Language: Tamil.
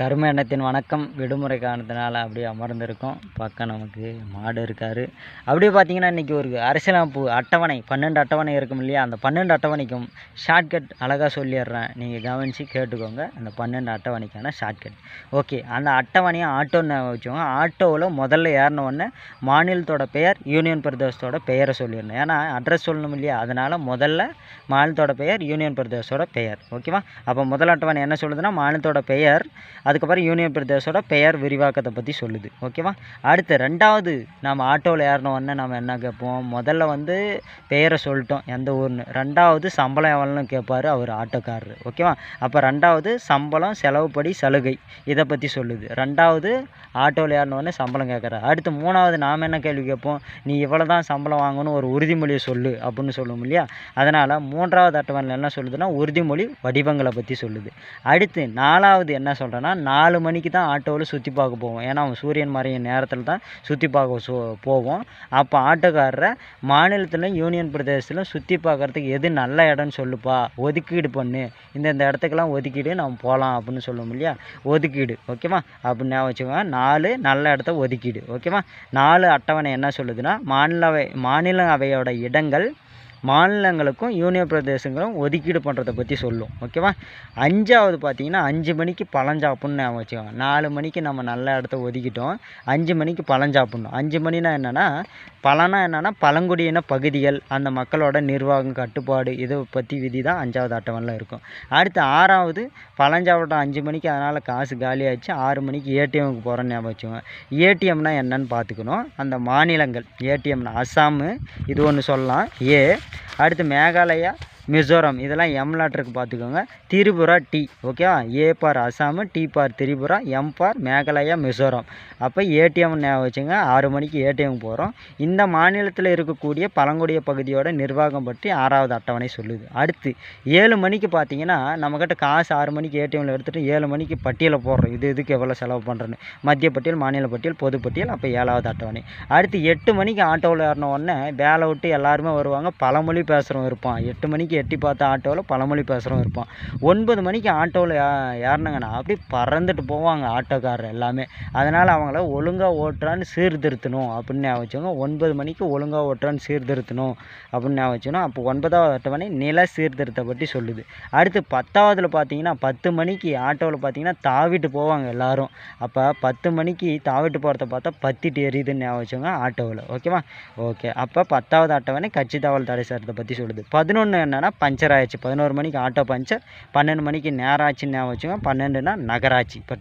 கரும எண்ணத்தின் வணக்கம். விடுமுறை காரணத்தினால அப்படியே அமர்ந்திருக்கோம். பக்கம் நமக்கு மாடு இருக்கார். அப்படியே பார்த்தீங்கன்னா இன்றைக்கி ஒரு அரசியலமைப்பு அட்டவணை பன்னெண்டு அட்டவணை இருக்கும் இல்லையா? அந்த பன்னெண்டு அட்டவணைக்கும் ஷார்ட்கட் அழகாக சொல்லிடுறேன். நீங்கள் கவனித்து கேட்டுக்கோங்க. அந்த பன்னெண்டு அட்டவணைக்கான ஷார்ட்கட் ஓகே அந்த அட்டவணையை ஆட்டோன்னு வச்சுக்கோங்க. ஆட்டோவில் முதல்ல ஏறினவொடனே மாநிலத்தோட பெயர் யூனியன் பிரதேசத்தோட பெயரை சொல்லிடணும். ஏன்னா அட்ரஸ் சொல்லணும் இல்லையா? அதனால் முதல்ல மாநிலத்தோட பெயர் யூனியன் பிரதேசத்தோட பெயர். ஓகேவா அப்போ முதல் அட்டவணை என்ன சொல்லுதுன்னா மாநிலத்தோட பெயர் அதுக்கப்புறம் யூனியன் பிரதேசோட பெயர் விரிவாக்கத்தை பற்றி சொல்லுது. ஓகேவா அடுத்து ரெண்டாவது நம்ம ஆட்டோவில் ஏறினோடனே நம்ம என்ன கேட்போம்? முதல்ல வந்து பெயரை சொல்லிட்டோம். எந்த ஊர்னு. ரெண்டாவது சம்பளம் எவ்வளோன்னு கேட்பாரு அவர் ஆட்டோக்காரர். ஓகேவா அப்போ ரெண்டாவது சம்பளம் செலவுப்படி சலுகை இதை பற்றி சொல்லுது. ரெண்டாவது ஆட்டோவில் ஏறினோடனே சம்பளம் கேட்குறாரு. அடுத்து மூணாவது நாம் என்ன கேள்வி கேட்போம்? நீ இவ்வளோ தான் சம்பளம் வாங்கணும் ஒரு உறுதிமொழியை சொல்லு அப்படின்னு சொல்லுவோம் இல்லையா? அதனால் மூன்றாவது அட்டவணையில் என்ன சொல்லுதுன்னா உறுதிமொழி வடிவங்களை பற்றி சொல்லுது. அடுத்து நாலாவது என்ன சொல்கிறேன்னா நாலு மணிக்கு தான் ஆட்டோவில் சுற்றி பார்க்க போவோம். ஏன்னா அவன் சூரியன் மறையும் நேரத்தில் தான் சுற்றி பார்க்க சோ போவோம். அப்போ ஆட்டோக்காரரை மாநிலத்திலும் யூனியன் பிரதேசத்திலும் சுற்றி பார்க்குறதுக்கு எது நல்ல இடம்னு சொல்லுப்பா? ஒதுக்கீடு பண்ணு. இந்த இந்த இடத்துக்கெல்லாம் ஒதுக்கீடு நம்ம போகலாம் அப்படின்னு சொல்லுவோம் இல்லையா? ஒதுக்கீடு. ஓகேவா? அப்படின்னு ஞாபகம் வச்சுக்கோங்க. நாலு நல்ல இடத்த ஒதுக்கீடு. ஓகேவா? நாலு அட்டவணை என்ன சொல்லுதுன்னா மாநிலவை மாநில அவையோட இடங்கள் மாநிலங்களுக்கும் யூனியன் பிரதேசங்களும் ஒதுக்கீடு பண்ணுறதை பற்றி சொல்லும். ஓகேவா அஞ்சாவது பார்த்தீங்கன்னா அஞ்சு மணிக்கு பழஞ்சாப்புன்னு ஞாபகம் வச்சுக்கோங்க. நாலு மணிக்கு நம்ம நல்ல இடத்த ஒதுக்கிட்டோம். அஞ்சு மணிக்கு பழஞ்சாப்புணும் அஞ்சு மணினா என்னென்னா பழனா என்னென்னா பழங்குடியின பகுதிகள் அந்த மக்களோட நிர்வாகம் கட்டுப்பாடு இதை பற்றி விதி தான் அஞ்சாவது அட்டவணையில் இருக்கும். அடுத்து ஆறாவது பழஞ்சாவட்டம் அஞ்சு மணிக்கு அதனால் காசு காலியாகிடுச்சு ஆறு மணிக்கு ஏடிஎம்க்கு போகிறோன்னு ஞாபகம் வச்சுக்கோங்க. ஏடிஎம்னா என்னன்னு பார்த்துக்கணும் அந்த மாநிலங்கள் ஏடிஎம்னா அஸ்ஸாமு இது ஒன்று சொல்லலாம். ஏ அடுத்து மேகாலயா மிசோரம் இதெல்லாம் எம் லாட்ருக்கு பார்த்துக்கோங்க திரிபுரா டி ஓகேவா A for Assam T for Tripura M for Meghalaya Mizoram. அப்போ ஏடிஎம் ஞாபகம் வச்சுங்க ஆறு மணிக்கு ஏடிஎம் போகிறோம் இந்த மாநிலத்தில் இருக்கக்கூடிய பழங்குடிய பகுதியோட நிர்வாகம் பற்றி ஆறாவது அட்டவணை சொல்லுது. அடுத்து ஏழு மணிக்கு பார்த்தீங்கன்னா நம்மக்கிட்ட காசு ஆறு மணிக்கு ஏடிஎம்மில் எடுத்துகிட்டு ஏழு மணிக்கு பட்டியலை போடுறோம். இது இதுக்கு எவ்வளோ செலவு பண்ணுறேன்னு மத்திய பட்டியல் மாநில பட்டியல் பொது பட்டியல் அப்போ ஏழாவது அட்டவணை. அடுத்து எட்டு மணிக்கு ஆட்டோவில் ஏறின உடனே வேலை விட்டு எல்லாருமே வருவாங்க. பழமொழி பேசுகிறவங்க இருப்பான். எட்டு மணிக்கு எட்டி பார்த்த ஆட்டோவில் பழமொழி பேசுகிறவன் இருப்பான். ஒன்பது மணிக்கு ஆட்டோவில் ஏறினாங்கன்னா அப்படி பறந்துட்டு போவாங்க ஆட்டோக்காரர் எல்லாமே. அதனால் அவங்கள ஒழுங்காக ஓட்டுறான்னு சீர்திருத்தணும் அப்படின்னு ஞாபகம் வச்சுக்கோங்க. ஒன்பது மணிக்கு ஒழுங்காக ஓட்டுறான்னு சீர்திருத்தணும் அப்படின்னு ஞாபகம் வச்சுக்கணும் அப்போ ஒன்பதாவது அட்டவணை நில சீர்திருத்தத்தை பற்றி சொல்லுது. அடுத்து பத்தாவதில் பார்த்தீங்கன்னா பத்து மணிக்கு ஆட்டோவில் பார்த்தீங்கன்னா தாவிட்டு போவாங்க எல்லாரும். அப்போ பத்து மணிக்கு தாவிட்டு போகிறத பார்த்தா பத்திட்டு எரியுதுன்னு ஞாபகம் வச்சுக்கோங்க ஆட்டோவில் ஓகேவா? ஓகே. அப்போ பத்தாவது அட்டவணை கட்சி தாவல் தடை சட்டத்தை பற்றி சொல்லுது. பதினொன்று என்ன? என்னென்னா பஞ்சர் ஆயிடுச்சு. பதினோரு மணிக்கு ஆட்டோ பஞ்சர் பன்னெண்டு மணிக்கு நேராட்சின்னு ஞாபகம் வச்சுக்கோங்க பன்னெண்டுன்னா நகராட்சி. இப்போ